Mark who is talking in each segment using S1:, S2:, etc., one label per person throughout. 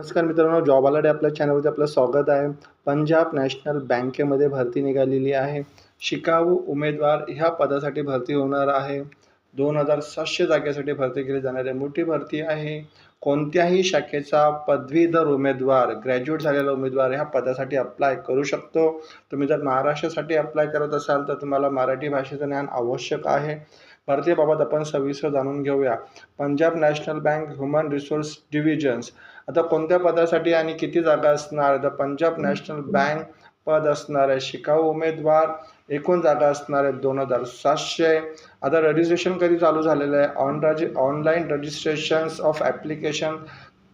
S1: नमस्कार मित्रांनो जॉब आलाडे आपल्या चॅनलवरती आपलं स्वागत आहे. पंजाब नॅशनल बँकेमध्ये भरती निघालेली आहे. शिकाऊ उमेदवार ह्या पदासाठी भरती होणार आहे. दोन हजार सातशे जागेसाठी भरती केली जाणार आहे मोठी भरती आहे. कोणत्याही शाखेचा पदवीधर उमेदवार ग्रॅज्युएट झालेला उमेदवार ह्या पदासाठी अप्लाय करू शकतो. तुम्ही जर महाराष्ट्रासाठी अप्लाय करत असाल तर तुम्हाला मराठी भाषेचं ज्ञान आवश्यक आहे. भरतीबाबत आपण सविस्तर जाणून घेऊया. Punjab National Bank human resource divisions. आता कोणत्या पदासाठी आणि किती जागा असणार? तर पंजाब नॅशनल बँक पद असणार आहे शिकाऊ उमेदवार एकूण जागा असणार दोन हजार सातशे. आता रजिस्ट्रेशन कधी चालू झालेलं आहे? ऑन रजि ऑनलाईन रजिस्ट्रेशन्स ऑफ ॲप्लिकेशन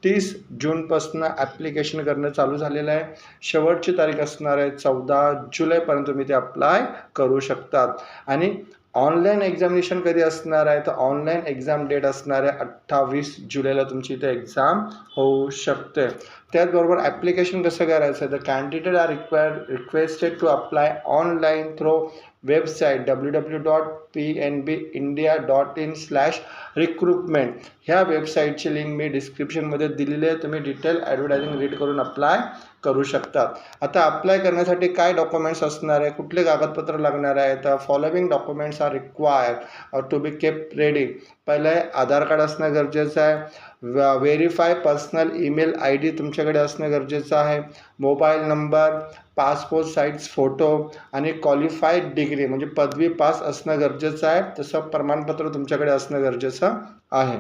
S1: तीस जूनपासून ॲप्लिकेशन करणं चालू झालेलं आहे. शेवटची तारीख असणार आहे चौदा जुलैपर्यंत तुम्ही ते अप्लाय करू शकतात. आणि ऑनलाईन एक्झामिनेशन कधी असणार आहे? तर ऑनलाईन एक्झाम डेट असणार आहे अठ्ठावीस जुलैला तुमची इथे एक्झाम होऊ शकते. त्याचबरोबर ॲप्लिकेशन कसं करायचं आहे? तर candidate are require requested to apply online through website W W dot P N B India dot in slash recruitment ह्या वेबसाईटची लिंक मी डिस्क्रिप्शनमध्ये दिलेली आहे. तुम्ही डिटेल ॲडव्हर्टायझिंग रीड करून अप्लाय करू शकतात आता अप्लाय करण्यासाठी काय डॉक्युमेंट्स असणार आहे? कुठले कागदपत्र लागणार आहे तर following documents are required to be kept ready पहिलं आहे आधार कार्ड असणं गरजेचं आहे. Verify personal email I D तुमच्याकडे असणं गरजेचं आहे. Mobile number passport size photo आणि क्वालिफाईड डिग्री म्हणजे पदवी पास असणं गरजेचं आहे तसं प्रमाणपत्र तुमच्याकडे असणं गरजेचं आहे.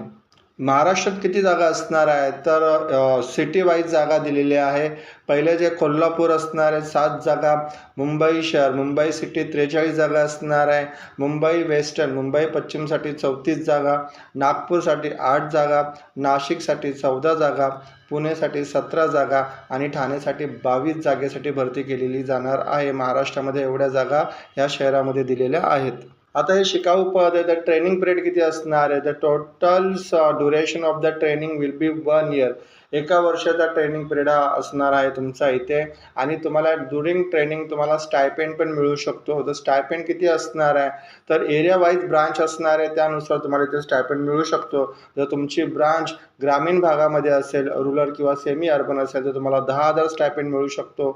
S1: महाराष्ट्रात किती जागा असणार आहे तर सिटी वाईज जागा दिलेली आहे. पहिले जे कोल्हापूर असणार आहे सात जागा. मुंबई शहर मुंबई सिटी त्रेचाळीस जागा असणार आहे. मुंबई वेस्टर्न मुंबई पश्चिमसाठी चौतीस जागा. नागपूरसाठी आठ जागा. नाशिकसाठी चौदा जागा. पुणेसाठी सतरा जागा. आणि ठाणेसाठी बावीस जागेसाठी भरती केलेली जाणार आहे. महाराष्ट्रामध्ये एवढ्या जागा या शहरामध्ये दिलेल्या आहेत. आता हे शिकाऊ पद आहे तर ट्रेनिंग पिरियड किती असणार आहे? तर total duration of the training will be one year एका वर्षाचा ट्रेनिंग पिरियड असणार आहे तुमचा इथे. आणि तुम्हाला ड्युरिंग ट्रेनिंग तुम्हाला स्टायपेंड पण मिळू शकतो. तर स्टायपेंड किती असणार आहे? तर एरिया वाईज ब्रांच असणार आहे त्यानुसार तुम्हाला इथे स्टायपेंड मिळू शकतो. जर तुमची ब्रांच ग्रामीण भागामध्ये असेल रुरल किंवा सेमी अर्बन असेल तर तुम्हाला दहा हजार स्टायपेंड मिळू शकतो.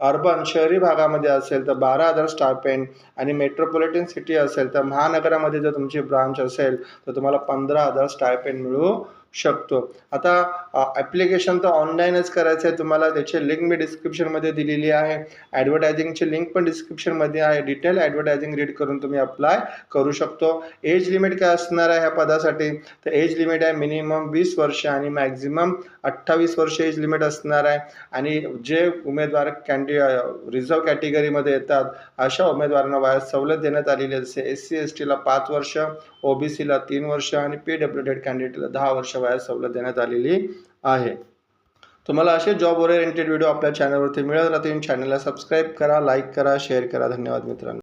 S1: अर्बन शहरी भागामध्ये असेल तर बारा हजार स्टायपेंड आणि मेट्रोपॉलिटन सिटी असेल तर महानगरामध्ये जर तुमची ब्रांच असेल तर तुम्हाला पंधरा हजार स्टायपेंड मिळू शकतो. आता ॲप्लिकेशन तर ऑनलाईनच करायचं आहे तुम्हाला त्याची लिंक मी डिस्क्रिप्शनमध्ये दिलेली आहे. ॲडव्हर्टायझिंगची लिंक पण डिस्क्रिप्शनमध्ये आहे. डिटेल ॲडव्हर्टायझिंग रीड करून तुम्ही अप्लाय करू शकतो. एज लिमिट काय असणार आहे ह्या पदासाठी? तर एज लिमिट आहे मिनिमम वीस वर्ष आणि मॅक्झिमम अठ्ठावीस वर्ष एज लिमिट असणार आहे. आणि जे उमेदवार कॅन्डि रिझर्व कॅटेगरीमध्ये येतात अशा उमेदवारांना वयात सवलत देण्यात आलेली असते. एस सी एस टीला पाच वर्ष ओ बी सीला तीन वर्ष आणि पी डब्ल्यू डेड कॅन्डिडेटला दहा वर्ष बाहेर सवलत देण्यात आलेली आहे. तुम्हाला असे जॉब ओरिएंटेड व्हिडिओ आपल्या चॅनलवरती मिळत राहतील. चॅनलला सबस्क्राईब करा लाईक करा शेअर करा. धन्यवाद मित्रांनो.